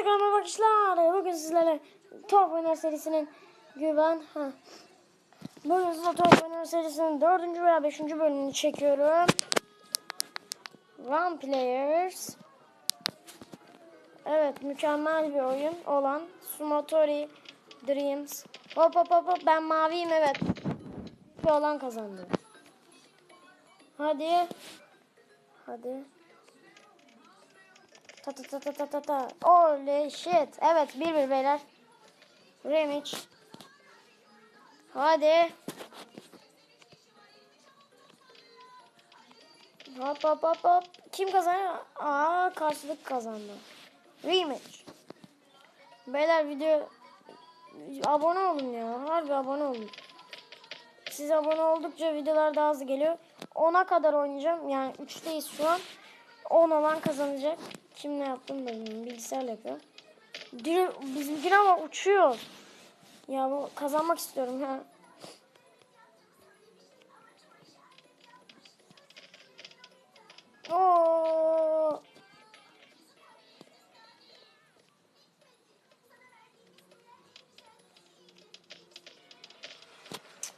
Herkese kanalıma. Bugün sizlerle Top Oynar serisinin güven. Ha. Bugün size Top Oynar serisinin dördüncü veya beşinci bölümünü çekiyorum. Run Players. Evet mükemmel bir oyun olan Sumotori Dreams. Hop hop hop hop ben maviyim evet. Bir olan kazandı. Hadi. Hadi. Ta ta ta ta ta ta ta. Holy shit. Evet bir bir beyler. Rematch. Hadi. Hop hop hop hop. Kim kazanıyor? Aa karşılık kazandı. Rematch. Beyler video abone olun ya. Harbi abone olun. Siz abone oldukça videolar daha hızlı geliyor. 10'a kadar oynayacağım. Yani 3'teyiz şu an. 10 olan kazanacak. Kim ne yaptım da bilmiyorum. Bilgisayarla yapıyor. Dün, bizimkine ama uçuyor. Ya bu kazanmak istiyorum ha. Oo.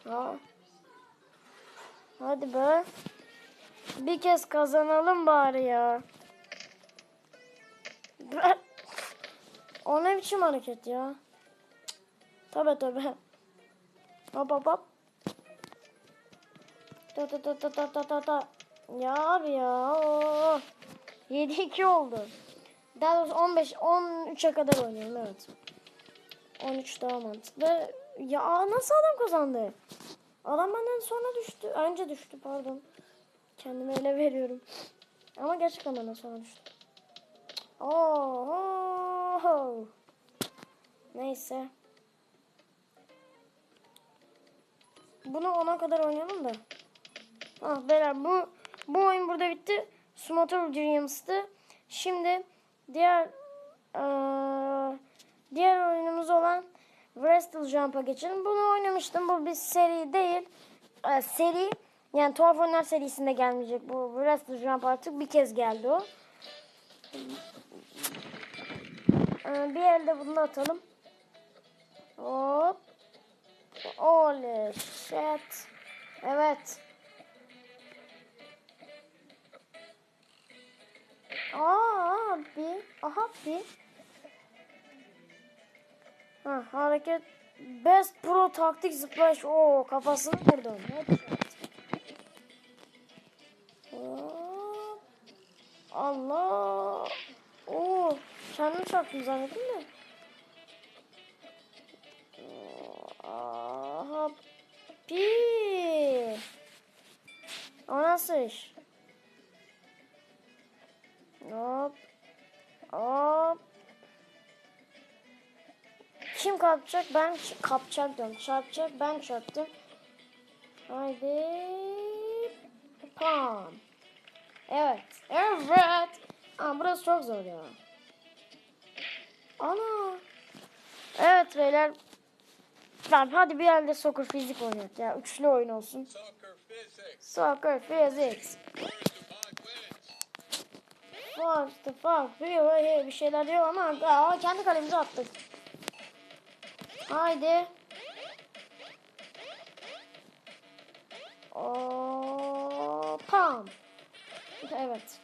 Ha. Hadi be. Bir kez kazanalım bari ya. O ne biçim hareket ya? Tabi tabi. Hop hop hop. Ta ta ta ta ta ta ta ta. Ya abi ya. Oo. 7-2 oldu. Daha doğrusu 15 13'e kadar oynayalım evet. 13 daha mantıklı. Ya nasıl adam kazandı? Adam benden sonra düştü. Önce düştü pardon. Kendime ele veriyorum. Ama gerçekten benden sonra düştü. Oo. Neyse. Bunu ona kadar oynayalım da. Ah beyler bu bu oyun burada bitti. Smotor Dreams'tı. Şimdi diğer eee, diğer oyunumuz olan Wrestle Jump'a geçelim. Bunu oynamıştım. Bu bir seri değil. Ee, seri yani Tuhaf Oyunlar serisinde gelmeyecek. Bu Wrestle Jump artık bir kez geldi o. Ee, bir elde bunu atalım. Hop. Holy shit. Evet. Aa abi. Aha bir. Ha, hareket. Best Pro taktik splash. Oo kafasını vurdum. Headshot. Allah. Oo, kendim çarptım zannettim de. Aha. Pi. O nasıl iş? Hop. Hop. Kim kapacak? Ben kapacak diyorum. Çarpacak. Ben çarptım. Haydi. Pam. Evet. Evet. Aa, burası çok zor ya. Ana. Evet beyler. Ben hadi bir elde soccer fizik oynayalım ya. Üçlü oyun olsun. Soccer physics. Fuck the fuck. Hey, bir şeyler diyor ama aa, kendi kalemize attık. Haydi. Oo, pam. Evet.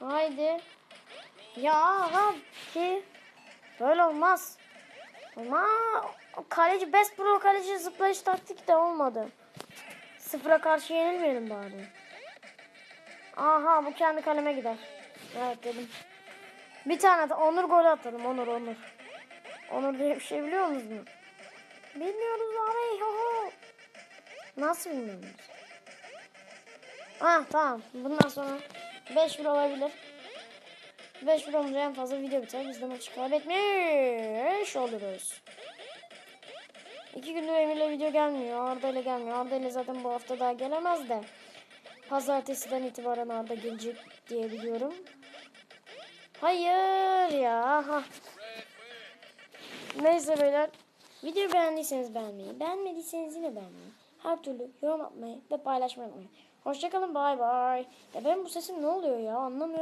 Haydi. Ya Rabbi. Böyle olmaz. Ama kaleci best pro kaleci zıplayış taktik de olmadı. Sıfıra karşı yenilmeyelim bari. Aha bu kendi kaleme gider. Evet dedim. Bir tane de Onur golü atalım. Onur Onur. Onur diye bir şey biliyor musunuz? Bilmiyoruz abi. Ho. Nasıl bilmiyoruz? Ah tamam. Bundan sonra 5 bir olabilir. 5 bir olunca en fazla video biter. Biz de maçı kaybetmiş oluruz. İki gündür Emir'le video gelmiyor. Arda ile gelmiyor. Arda zaten bu hafta daha gelemez de. Pazartesiden itibaren Arda gelecek diye biliyorum. Hayır ya. Aha. Neyse beyler. Videoyu beğendiyseniz beğenmeyi, beğenmediyseniz yine beğenmeyi, her türlü yorum atmayı ve paylaşmayı unutmayın. Hoşçakalın bay bay. Ya benim bu sesim ne oluyor ya anlamıyorum.